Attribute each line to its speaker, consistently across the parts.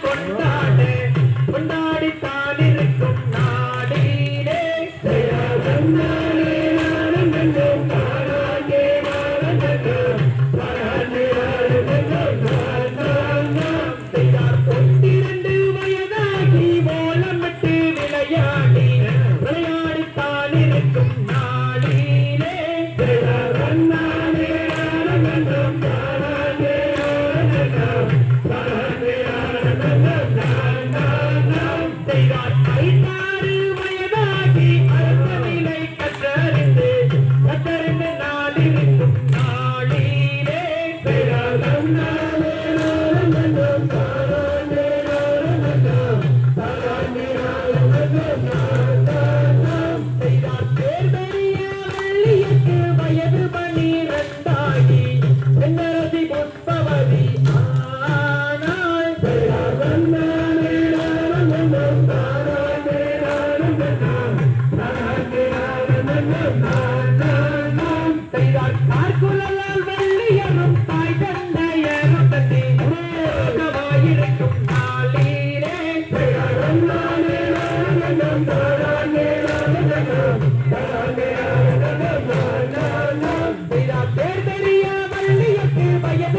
Speaker 1: கொண்டாடு கொண்டாடி. தான் இருக்கும் நாடினே செய்தார் பொன்னிரண்டு வயதாகி ஓலமிட்டு விளையாடி விளையாடி தான் இருக்கும் நாடினே செய்தார்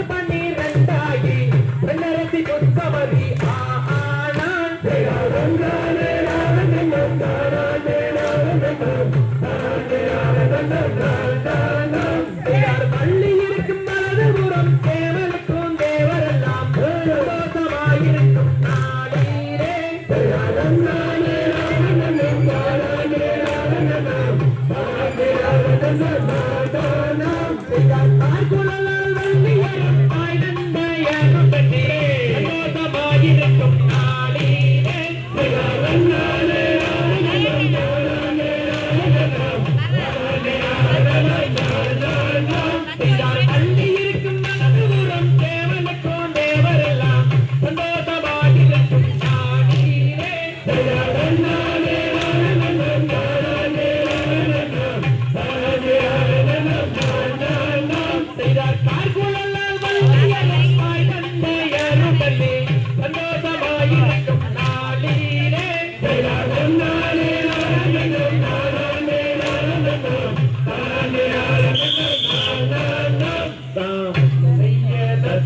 Speaker 1: பன்னிரண்டாகி பெண்ணரசி சொற்கவதி ஆனா ரங்காலே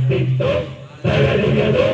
Speaker 1: escrito, la